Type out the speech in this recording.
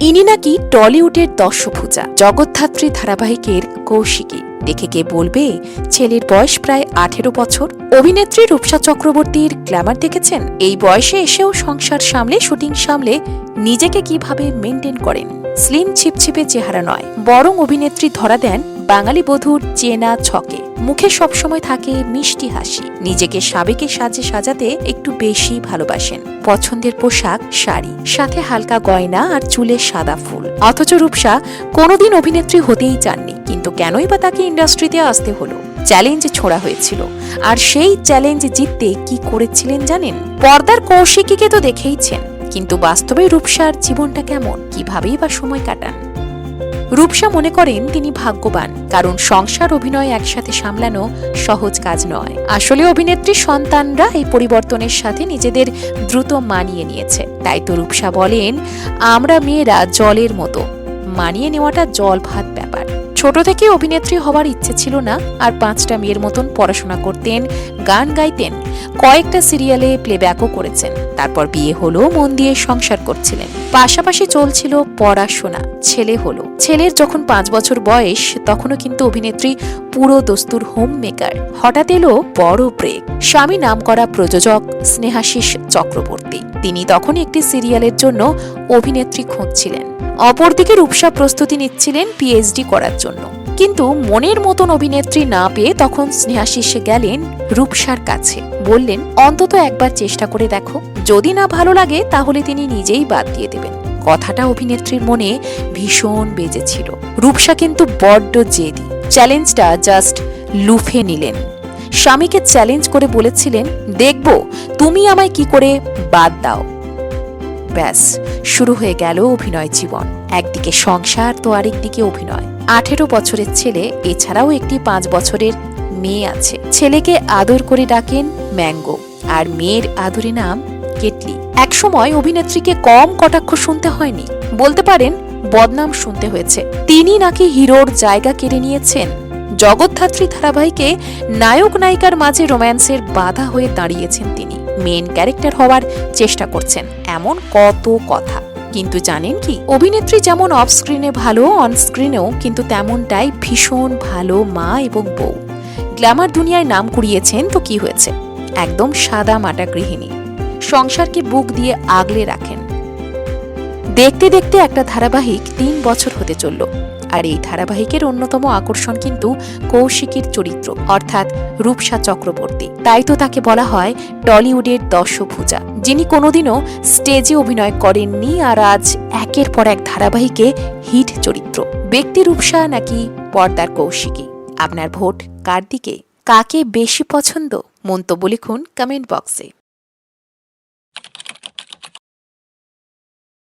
ইনি নাকি টলিউডের দর্শভূজা জগদ্ধাত্রী ধারাবাহিকের কৌশিকী। দেখে কে বলবে, ছেলের বয়স প্রায় আঠেরো বছর। অভিনেত্রী রূপসা চক্রবর্তীর গ্ল্যামার দেখেছেন? এই বয়সে এসেও সংসার সামলে, শুটিং সামলে নিজেকে কীভাবে মেনটেন করেন? স্লিম, ছিপছিপে চেহারা নয়, বরং অভিনেত্রী ধরা দেন বাঙালি বধূর চেনা ছকে। মুখে সবসময় থাকে মিষ্টি হাসি। নিজেকে সাবেকে সাজে সাজাতে একটু বেশি ভালোবাসেন। পছন্দের পোশাক, শাড়ি, সাথে হালকা গয়না আর চুলে সাদা ফুল। অথচ রূপসা কোনোদিন অভিনেত্রী হতেই চাননি, কিন্তু কেনই বা তাকে ইন্ডাস্ট্রিতে আসতে হলো? চ্যালেঞ্জ ছোড়া হয়েছিল। আর সেই চ্যালেঞ্জ জিততে কি করেছিলেন জানেন? পর্দার কৌশিকীকে তো দেখেইছেন, কিন্তু বাস্তবে রূপসার জীবনটা কেমন? কিভাবেই বা সময় কাটান? রূপসা মনে করেন তিনি ভাগ্যবান, কারণ সংসার অভিনয় একসাথে সামলানো সহজ কাজ নয়। আসলে অভিনেত্রী সন্তানরা এই পরিবর্তনের সাথে নিজেদের দ্রুত মানিয়ে নিয়েছে। তাই তো রূপসা বলেন, আমরা মেয়েরা জলের মতো। মানিয়ে নেওয়াটা জল ভাত ব্যাপার। ছোট থেকে অভিনেত্রী হওয়ার ইচ্ছে ছিল না আর পাঁচটা মেয়ের মতন পড়াশোনা করতেন, গান গাইতেন, কয়েকটা সিরিয়ালে প্লেব্যাকও করেছেন। তারপর বিয়ে হলো মন দিয়ে সংসার করছিলেন। পাশাপাশি চলছিল পড়াশোনা, ছেলে হলো। ছেলের যখন পাঁচ বছর বয়স, তখনও কিন্তু অভিনেত্রী পুরো দস্তুর হোম মেকার হঠাৎ এলো বড় ব্রেক স্বামী নাম করা প্রযোজক স্নেহাশিস চক্রবর্তী। তিনি তখন একটি সিরিয়ালের জন্য অভিনেত্রী খুঁজছিলেন। অপরদিকে রূপসা প্রস্তুতি নিচ্ছিলেন পিএইচডি করার জন্য। কিন্তু মনের মতন অভিনেত্রী না পেয়ে তখন স্নেহাশিস গেলেন রূপসার কাছে। বললেন, অন্তত একবার চেষ্টা করে দেখো। যদি না ভালো লাগে, তাহলে তিনি নিজেই বাদ দিয়ে দেবেন। কথাটা অভিনেত্রীর মনে ভীষণ বেজেছিল। রূপসা কিন্তু বড্ড জেদি। চ্যালেঞ্জটা জাস্ট লুফে নিলেন। স্বামীকে চ্যালেঞ্জ করে বলেছিলেন, দেখব, তুমি আমায় কি করে বাদ দাও? ব্যাস, শুরু হয়ে গেল অভিনয় জীবন। একদিকে সংসার, তো আরেকদিকে অভিনয়। আঠেরো বছরের ছেলে, এছাড়াও একটি পাঁচ বছরের মেয়ে আছে। ছেলেকে আদর করে ডাকেন ম্যাঙ্গো, আর মেয়ের আদরে নাম কেটলি। একসময় অভিনেত্রীকে কম কটাক্ষ শুনতে হয়নি। বলতে পারেন, বদনাম শুনতে হয়েছে। তিনি নাকি হিরোর জায়গা কেড়ে নিয়েছেন। জগদ্ধাত্রী ধারাবাহিকে নায়ক নায়িকার মাঝে রোম্যান্সের বাধা হয়ে দাঁড়িয়েছেন তিনি। মেন ক্যারেক্টার হওয়ার চেষ্টা করছেন। এমন কত কথা। কিন্তু জানেন কি? অভিনেত্রী যেমন অফ স্ক্রিনে ভালো অন স্ক্রিনেও কিন্তু তেমনটাই ভীষণ ভালো মা এবং বউ। গ্ল্যামার দুনিয়ায় নাম কুড়িয়েছেন তো কি হয়েছে? একদম সাদা মাটা গৃহিণী। সংসারকে বুক দিয়ে আগলে রাখেন। দেখতে দেখতে একটা ধারাবাহিক তিন বছর হতে চলল। আর এই ধারাবাহিকের অন্যতম আকর্ষণ কিন্তু কৌশিকীর চরিত্র, অর্থাৎ রূপসা চক্রবর্তী। তাই তো তাকে বলা হয় টলিউডের দর্শভূজা যিনি কোনোদিনও স্টেজে অভিনয় করেননি আর আজ একের পর এক ধারাবাহিকে হিট চরিত্র। ব্যক্তি রূপসা নাকি পর্দার কৌশিকী? আপনার ভোট কার দিকে? কাকে বেশি পছন্দ? মন্তব্য লিখুন কমেন্ট বক্সে